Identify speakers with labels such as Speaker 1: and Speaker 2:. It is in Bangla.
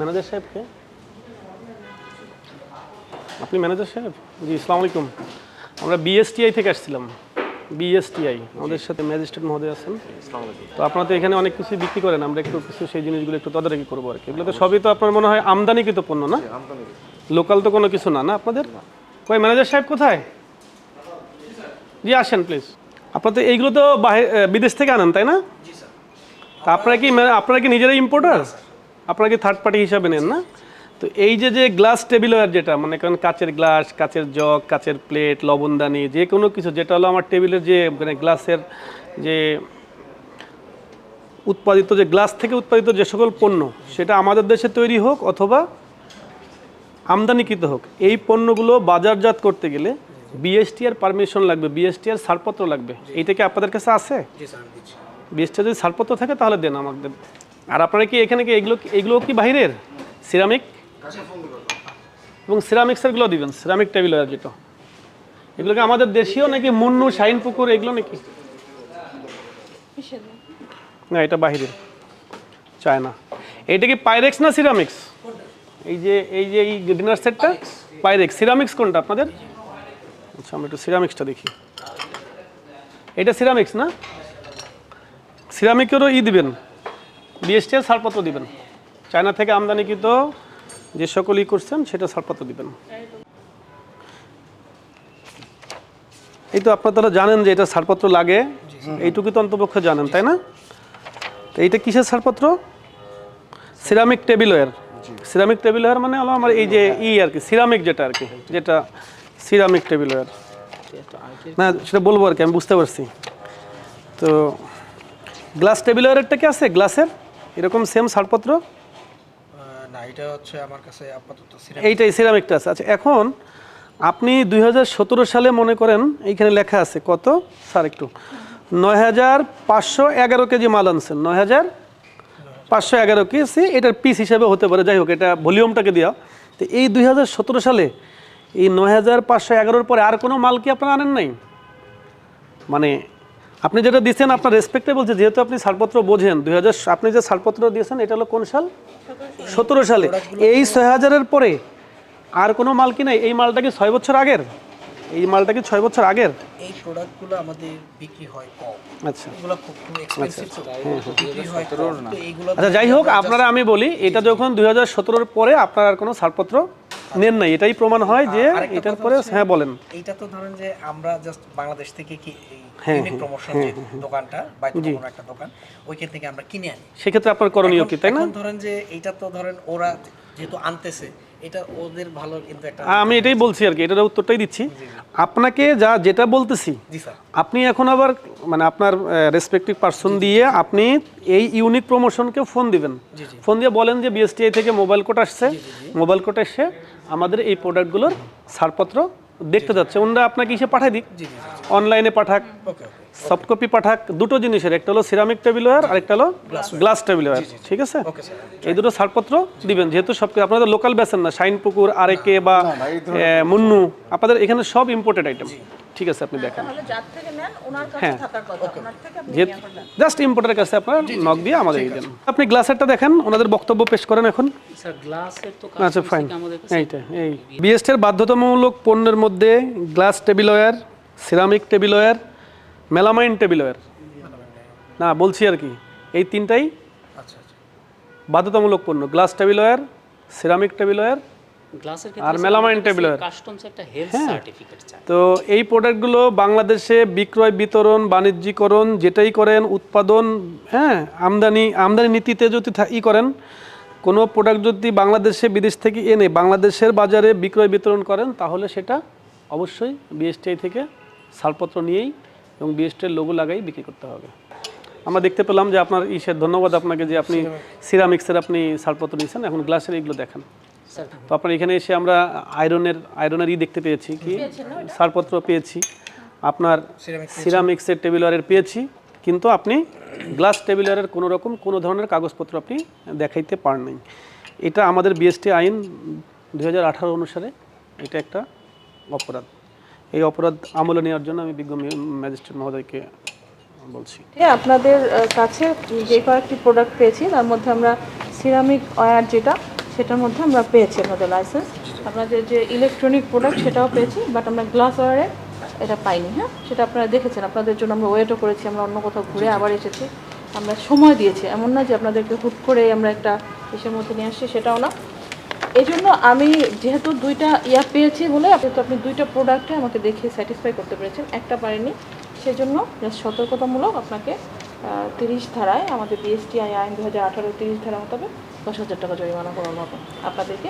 Speaker 1: ম্যানেজার সাহেবকে? আপনি ম্যানেজার সাহেব? জি আসসালামু আলাইকুম। আমরা বিএসটিআই থেকে আসছিলাম। বিএসটিআই আমাদের সাথে ম্যাজিস্ট্রেট মহোদয় আছেন। তো আপনারা তো এখানে অনেক কিছু বিক্রি করেন আমরা একটু কিছু সেই জিনিসগুলো একটু তদারকি করব আর কি। এগুলো তো সবই তো আপনার মনে হয় আমদানিকৃত পণ্য না? লোকাল তো কোনো কিছু না না আপনাদের? কই ম্যানেজার সাহেব কোথায়? জি আসেন প্লিজ আপনার তো এইগুলো তো বিদেশ থেকে আনেন তাই না? তা আপনারা কি আপনারা কি নিজেরাই ইম্পোর্টার আপনারা কি থার্ড পার্টি হিসাবে নেন না? তো এই যে যে গ্লাস টেবিলওয়্যার যেটা মানে কারণ কাচের গ্লাস কাচের জগ কাচের প্লেট লবণদানি যে কোনো কিছু যেটা হলো আমার টেবিলের যে মানে গ্লাসের যে উৎপাদিত যে গ্লাস থেকে উৎপাদিত যে সকল পণ্য সেটা আমাদের দেশে তৈরি হোক অথবা আমদানিকৃত হোক এই পণ্যগুলো বাজারজাত করতে গেলে বিএসটিআর পারমিশন লাগবে বিএসটিআর ছাড়পত্র লাগবে। এইটা কি আপনাদের কাছে আছে? বিএসটি যদি ছাড়পত্র থাকে তাহলে দেন আমাদের। আর আপনারা কি এখানে কি এগুলো এগুলো কি বাইরের সিরামিক? এবং সিরামিক সিরামিক্সেরগুলো দিবেন, সিরামিক টেবিল আর যেটা এগুলো কি আমাদের দেশীয় নাকি মুন্নু, শাইন পুকুর, এগুলো নাকি? না, এটা বাহিরের। চায়না। এটা কি পাইরেক্স না সিরামিক্স? এই যে এই যে, এই ডিনার সেটটা? পাইরেক্স। সিরামিক্স কোনটা আপনাদের? আচ্ছা আমরা একটু সিরামিক্সটা দেখি। এটা সিরামিক্স না? সিরামিকেরও ই দিবেন। বিএসটির ছাড়পত্র দিবেন। চায়না থেকে আমদানিকৃত যে সকল ই করছেন, সেটা ছাড়পত্র দিবেন। এই তো আপনারা জানেন যে এটা ছাড়পত্র লাগে। এইটুকু তো অন্তপক্ষে জানেন, তাই না? তো এইটা কিসের ছাড়পত্র? সিরামিক টেবিলওয়্যার সিরামিক টেবিলওয়্যার মানে হলো আমার এই যে ই আর কি, সিরামিক যেটা আর কি, যেটা সিরামিক টেবিলওয়্যার না, সেটা বলব আর কি, আমি বুঝতে পারছি। তো গ্লাস টেবিলওয়্যারেরটা কি আছে? গ্লাসের? এরকম সেম ছাড়পত্র?
Speaker 2: না এটা হচ্ছে আমার কাছে আপাতত সিরাম
Speaker 1: এইটাই সিরামিকটা আছে। আচ্ছা এখন আপনি দুই হাজার সতেরো সালে মনে করেন এইখানে লেখা আছে কত? স্যার একটু। নয় হাজার পাঁচশো এগারো কেজি মাল আনছেন। নয় হাজার পাঁচশো এগারো কেজি এটার পিস হিসাবে হতে পারে। যাই হোক এটা ভলিউমটাকে দেওয়া তো এই দুই হাজার সতেরো সালে এই নয় হাজার পাঁচশো এগারোর পরে আর কোনো মাল কি আপনারা আনেন নাই? মানে আপনি যেটা দিচ্ছেন আপনার রেসপেক্টে বলছে যেহেতু আপনি ছাড়পত্র বোঝেন দুই হাজার আপনি যে ছাড়পত্র দিয়েছেন এটা হলো কোন সাল? সতেরো সালে। এই ছয় হাজারের পরে আর কোনো মাল কি নাই? এই মালটা কি ছয় বছর আগের? এই মালটা কি ছয় বছর আগের?
Speaker 2: এই প্রোডাক্টগুলো আমাদের বিক্রি হয় কম।
Speaker 1: আচ্ছা।
Speaker 2: এগুলো খুব এক্সপেন্সিভ তো। বিক্রি হয় কম।
Speaker 1: আচ্ছা যাই হোক আপনারা আমি বলি এটা যখন দুই হাজার সতেরোর পরে আপনার আর কোনো ছাড়পত্র নেন নাই এটাই প্রমাণ হয় যে এটার পরে হ্যাঁ বলেন।
Speaker 2: এটা তো ধরেন যে আমরা জাস্ট বাংলাদেশ থেকে কি
Speaker 1: হ্যাঁ,
Speaker 2: প্রমোশন যে দোকানটা বা কোনো একটা দোকান ওইখান থেকে আমরা কিনে আনি।
Speaker 1: সেক্ষেত্রে আপনার করণীয় কি তাই না?
Speaker 2: ধরেন যে এইটা তো ধরেন ওরা যেহেতু আনতেছে এটা ওদের ভালো কিন্তু একটা
Speaker 1: আমি এটাই বলছি আর কি এটার উত্তরটাই দিচ্ছি। আপনাকে যা যেটা বলতেছি আপনি এখন আবার মানে আপনার রেসপেক্টিভ পার্সন দিয়ে আপনি এই ইউনিক প্রমোশনকে ফোন দিবেন। ফোন দিয়ে বলেন যে বিএসটিআই থেকে মোবাইল কোড আসছে। মোবাইল কোড এসে আমাদের এই প্রোডাক্টগুলোর ছাড়পত্র দেখতে যাচ্ছে। ওনারা আপনাকে এসে পাঠাই দিক। অনলাইনে পাঠাক।
Speaker 2: ওকে।
Speaker 1: সফট কপি পাঠাক দুটো জিনিসের একটা হলো সিরামিক টেবিলওয়্যার আর একটা হলো গ্লাস টেবিলওয়্যার ঠিক আছে? এই দুটো ছাড়পত্র দিবেন যেহেতু সব আপনাদের লোকাল বেচেন না শাইনপুকুর আরেকে বা এ, মুন্নু আপনাদের এখানে সব ইম্পোর্টেড আইটেম ঠিক আছে আপনি দেখেন।
Speaker 3: তাহলে যার থেকে নেন ওনার কাছে
Speaker 1: হ্যাঁ। জাস্ট ইম্পোর্টের কাছে আপনার নক দিয়ে আমাদের এই দেন। আপনি গ্লাসেরটা দেখেন ওনাদের বক্তব্য পেশ করেন এখন।
Speaker 4: স্যার গ্লাসের তো
Speaker 1: আচ্ছা ফাইন
Speaker 4: থেকে আমাদের কাছে?
Speaker 1: এইটা এই। বিএসটির বাধ্যতামূলক পণ্যের মধ্যে glass table tableware ceramic table tableware melamine tableware না বলছি আর কি এই তিনটাই
Speaker 2: আচ্ছা আচ্ছা
Speaker 1: বাধ্যতামূলক পণ্য গ্লাস টেবিলওয়্যার সিরামিক টেবিলওয়্যার
Speaker 4: গ্লাসের
Speaker 1: আর মেলামাইন টেবিলওয়্যার।
Speaker 4: কাস্টমস একটা হেলথ
Speaker 1: হ্যাঁ। তো এই প্রোডাক্টগুলো বাংলাদেশে বিক্রয় বিতরণ বাণিজ্যিকরণ যেটাই করেন উৎপাদন হ্যাঁ আমদানি আমদানি নীতিতে যদি ই করেন কোনো প্রোডাক্ট যদি বাংলাদেশে বিদেশ থেকে এনে বাংলাদেশের বাজারে বিক্রয় বিতরণ করেন তাহলে সেটা অবশ্যই বিএসটিআই থেকে ছাড়পত্র নিয়েই এবং বিএসটির লোগো লাগাই বিক্রি করতে হবে। আমরা দেখতে পেলাম যে আপনার ইসের ধন্যবাদ আপনাকে যে আপনি সিরামিক্সের আপনি ছাড়পত্র নিয়েছেন। এখন গ্লাসের এইগুলো দেখান। তো আপনার এখানে এসে আমরা আয়রনের আয়রনের ই দেখতে পেয়েছি কি? ছাড়পত্র পেয়েছি। আপনার সিরামিক্সের টেবিলওয়ারের পেয়েছি। কিন্তু আপনি গ্লাস টেবিলওয়ারের কোনো রকম কোনো ধরনের কাগজপত্র আপনি দেখাইতে পারেন। এটা আমাদের বিএসটি আইন দু হাজার আঠারো অনুসারে এটা একটা অপরাধ। এই অপরাধ আমলে নেওয়ার জন্য আমি বিজ্ঞ ম্যাজিস্ট্রেট মহোদয়কে বলছি।
Speaker 3: হ্যাঁ আপনাদের কাছে যে কয়েকটি প্রোডাক্ট পেয়েছি, তার মধ্যে আমরা সিরামিক ওয়্যার যেটা, সেটার মধ্যে আমরা পেয়েছি আপনাদের লাইসেন্স আপনাদের যে ইলেকট্রনিক প্রোডাক্ট সেটাও পেয়েছি বাট আমরা গ্লাস ওয়ারে এটা পাইনি হ্যাঁ? সেটা আপনারা দেখেছেন, আপনাদের জন্য আমরা ওয়েটও করেছি, আমরা অন্য কোথাও ঘুরে আবার এসেছি। আমরা সময় দিয়েছি, এমন না যে আপনাদেরকে হুট করে আমরা একটা ইসের মধ্যে নিয়ে আসছি, সেটাও না। এই জন্য আমি যেহেতু দুইটা ইয়া পেয়েছি বলে আপনি তো আপনি দুইটা প্রোডাক্টে আমাকে দেখে স্যাটিসফাই করতে পেরেছেন, একটা পারেনি সেজন্য জাস্ট সতর্কতামূলক আপনাকে তিরিশ ধারায় আমাদের বিএসটি আইন দু হাজার আঠারো তিরিশ ধারা মোতাবেক দশ হাজার টাকা জরিমানা করানো হবে আপনাদেরকে